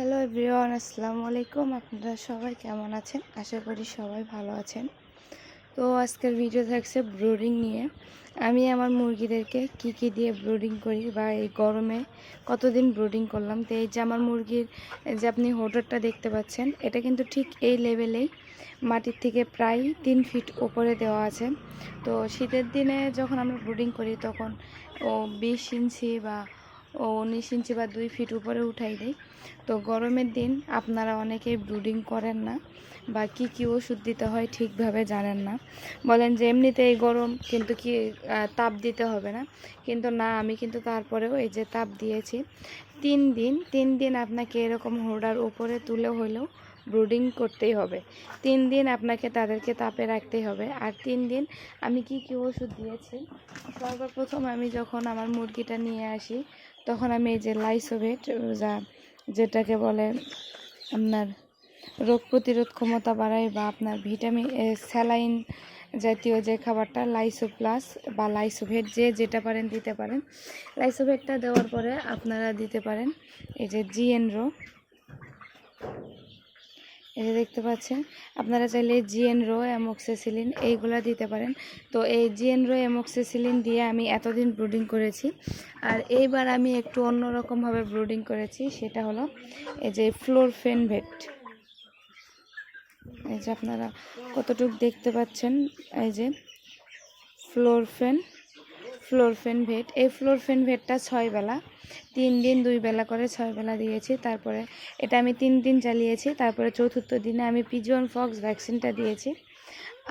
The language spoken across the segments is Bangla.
হ্যালো এভরিওয়ান আসসালামু আলাইকুম আপনারা সবাই কেমন আছেন? আশা করি সবাই ভালো আছেন। তো আজকের ভিডিও থাকছে ব্রোডিং নিয়ে। আমি আমার মুরগিদেরকে কি কি দিয়ে ব্রোডিং করি বা এই গরমে কতদিন ব্রোডিং করলাম? তো এই যে আমার মুরগির যে আপনি হোটারটা দেখতে পাচ্ছেন, এটা কিন্তু ঠিক এই লেভেলেই মাটির থেকে প্রায় তিন ফিট ওপরে দেওয়া আছে। তো শীতের দিনে যখন আমরা ব্রোডিং করি, তখন ও বিশ ইঞ্চি বা ও উনিশ ইঞ্চি বা দুই ফিট উপরে উঠাই দেয়। তো গরমের দিন আপনারা অনেকেই ব্রুডিং করেন না বা কি কি ওষুধ দিতে হয় ঠিকভাবে জানেন না। বলেন যে এই গরম কিন্তু কি তাপ দিতে হবে না। কিন্তু না, আমি কিন্তু তারপরেও এই যে তাপ দিয়েছি। তিন দিন তিন দিন আপনাকে এরকম হোর্ডার উপরে তুলে হলেও ব্রুডিং করতেই হবে। তিন দিন আপনাকে তাদেরকে তাপে রাখতেই হবে। আর তিন দিন আমি কি কি ওষুধ দিয়েছি? সর্বপ্রথম আমি যখন আমার মুরগিটা নিয়ে আসি তখন আমি এই যে লাইসোভেট, যা যেটাকে বলে আপনার রোগ প্রতিরোধ ক্ষমতা বাড়ায় বা আপনার ভিটামিন স্যালাইন জাতীয় যে খাবারটা লাইসো প্লাস বা লাইসোভেট, যে যেটা পারেন দিতে পারেন। লাইসোভেটটা দেওয়ার পরে আপনারা দিতে পারেন এই যে জিএনরো। এই যে দেখতে পাচ্ছেন, আপনারা চাইলে জিএন রো, অ্যামোক্সিসিলিন এইগুলা দিতে পারেন। তো এই জিএন রো, অ্যামোক্সিসিলিন দিয়ে আমি এতদিন ব্রুডিং করেছি। আর এইবার আমি একটু অন্যরকমভাবে ব্রুডিং করেছি, সেটা হলো এই যে ফ্লোরফেনভেট এই যে আপনারা কতটুকু দেখতে পাচ্ছেন, এই যে ফ্লোরফেন ফ্লোরফেন ভেট। এই ফ্লোরফেন ভেটটা ছয় বেলা, তিন দিন দুই বেলা করে ছয় বেলা দিয়েছি। তারপরে এটা আমি তিন দিন চালিয়েছি, তারপরে চতুর্থ দিনে আমি পিজিয়ন ফক্স ভ্যাকসিনটা দিয়েছি।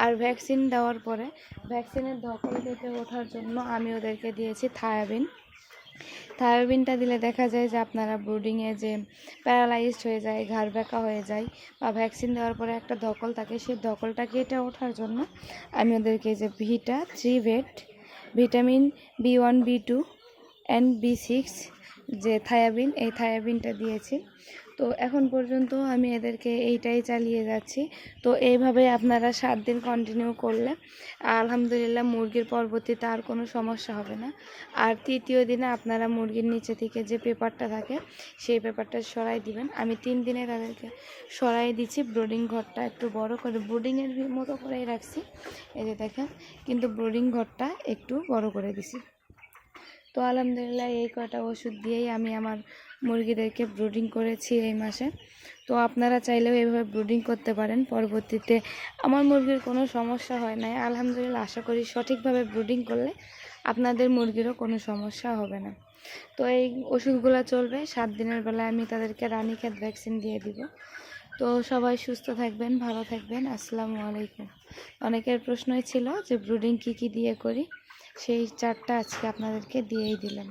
আর ভ্যাকসিন দেওয়ার পরে, ভ্যাকসিনের ধকল থেকে ওঠার জন্য আমি ওদেরকে দিয়েছি থায়াবিন। থায়াবিনটা দিলে দেখা যায় যে আপনারা ব্রুডিংয়ে যে প্যারালাইজড হয়ে যায়, ঘাড় ব্যাকা হয়ে যায় বা ভ্যাকসিন দেওয়ার পরে একটা ধকল থাকে, সেই ধকলটা কেটে ওঠার জন্য আমি ওদেরকে যে ভিটা, three vet vitamin B one B two and B six যে থায়াবিন এই থায়াবিনটা দিয়েছি। তো এখন পর্যন্ত আমি এদেরকে এইটাই চালিয়ে যাচ্ছি। তো এইভাবে আপনারা সাত দিন কন্টিনিউ করলে, আলহামদুলিল্লাহ মুরগির পরবর্তীতে আর কোনো সমস্যা হবে না। আর তৃতীয় দিনে আপনারা মুরগির নিচে থেকে যে পেপারটা থাকে, সেই পেপারটা সরাই দিবেন। আমি তিন দিনে তাদেরকে সরাই দিচ্ছি। ব্রোডিং ঘরটা একটু বড় করে, ব্রোডিংয়ের মতো করেই রাখছি। এই যে দেখেন, কিন্তু ব্রোডিং ঘরটা একটু বড় করে দিছি। তো আলহামদুলিল্লাহ এই কয়টা ওষুধ দিয়েই আমি আমার মুরগিদেরকে ব্রুডিং করেছি এই মাসে। তো আপনারা চাইলেও এইভাবে ব্রুডিং করতে পারেন, পরবর্তীতে আমার মুরগির কোনো সমস্যা হয় নাই। আলহামদুলিল্লাহ আশা করি সঠিকভাবে ব্রুডিং করলে আপনাদের মুরগিরও কোনো সমস্যা হবে না। তো এই ওষুধগুলো চলবে, সাত দিনের বেলায় আমি তাদেরকে রানীক্ষেত ভ্যাকসিন দিয়ে দিব। তো সবাই সুস্থ থাকবেন, ভালো থাকবেন। আসসালামু আলাইকুম। অনেকের প্রশ্নই ছিল যে ব্রুডিং কি কি দিয়ে করি? সেই চারটা আজকে আপনাদেরকে দিয়েই দিলাম।